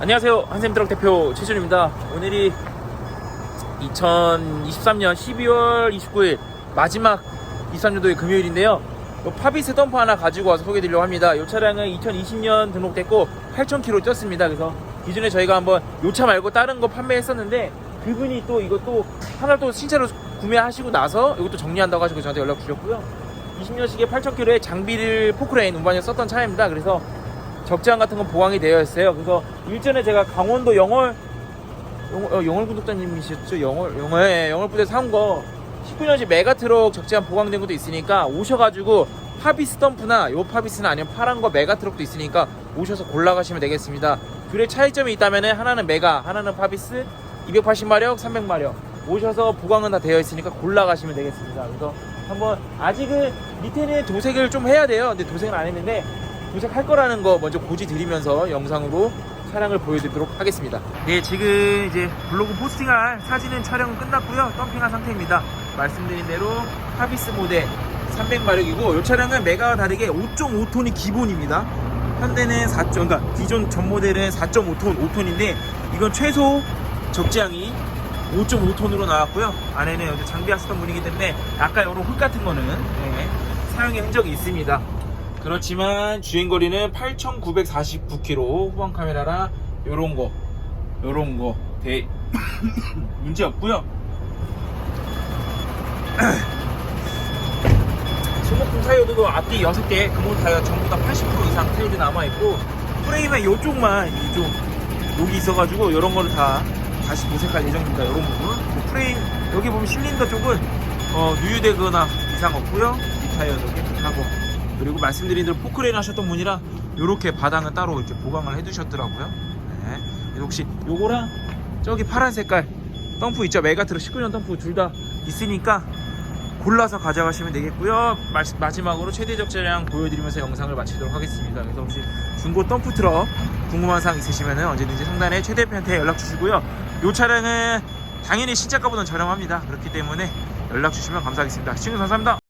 안녕하세요. 한샘트럭 대표 최준입니다. 오늘이 2023년 12월 29일 마지막 23년도의 금요일인데요. 요 파비스 덤프 하나 가지고 와서 소개해 드리려고 합니다. 이 차량은 2020년 등록됐고 8,000km 뛰었습니다. 그래서 기존에 저희가 한번 요차 말고 다른 거 판매했었는데 그분이 또 이것도 하나 또 신차로 구매하시고 나서 이것도 정리한다고 하시고 저한테 연락 주셨고요. 20년식의 8,000km의 장비를 포크레인 운반에 썼던 차입니다. 그래서 적재함 같은 건 보강이 되어 있어요. 그래서 일전에 제가 강원도 영월 영월, 어, 영월 구독자님이셨죠? 영월 영월 예, 영월 부대 사온 거 19년식 메가트럭 적재함 보강된 것도 있으니까 오셔가지고 파비스 덤프나 요 파비스는 아니면 파란 거 메가트럭도 있으니까 오셔서 골라가시면 되겠습니다. 둘의 차이점이 있다면은 하나는 메가, 하나는 파비스 280마력, 300마력 오셔서 보강은 다 되어 있으니까 골라가시면 되겠습니다. 그래서 한번 아직은 밑에는 도색을 좀 해야 돼요. 근데 도색을 안 했는데 도색할 거라는 거 먼저 고지 드리면서 영상으로 차량을 보여드리도록 하겠습니다. 네, 지금 이제 블로그 포스팅할 사진은 촬영은 끝났고요. 덤핑한 상태입니다. 말씀드린 대로 하비스 모델 300마력이고 이 차량은 메가와 다르게 5.5톤이 기본입니다. 현대는 4. 그러니까 기존 전 모델은 4.5톤, 5톤인데 이건 최소 적재량이 5.5톤으로 나왔고요. 안에는 장비하시던 분이기 때문에 아까 이런 흙 같은 거는 네, 사용의 흔적이 있습니다. 그렇지만 주행거리는 8,949km 후방 카메라라 요런 거 요런 거. 대... 문제 없고요. 소모품 타이어도 앞뒤 6개 금호 타이어 전부 다 80% 이상 타이어 남아있고 프레임에 요쪽만 이쪽 여기 있어가지고 요런 거를 다 다시 도색할 예정입니다. 요런 부분. 뭐 프레임 여기 보면 실린더 쪽은 어, 누유되거나 이상 없고요. 이 타이어도 깨끗하고 그리고 말씀드린 대로 포크레인 하셨던 분이라 이렇게 바닥은 따로 이렇게 보강을 해두셨더라고요. 네. 혹시 요거랑 저기 파란 색깔 덤프 있죠? 메가트럭 19년 덤프 둘 다 있으니까 골라서 가져가시면 되겠고요. 마, 마지막으로 최대 적재량 보여드리면서 영상을 마치도록 하겠습니다. 그래서 혹시 중고 덤프 트럭 궁금한 사항 있으시면 언제든지 상단에 최 대표한테 연락 주시고요. 이 차량은 당연히 신차가보다는 저렴합니다. 그렇기 때문에 연락 주시면 감사하겠습니다. 시청해주셔서 감사합니다.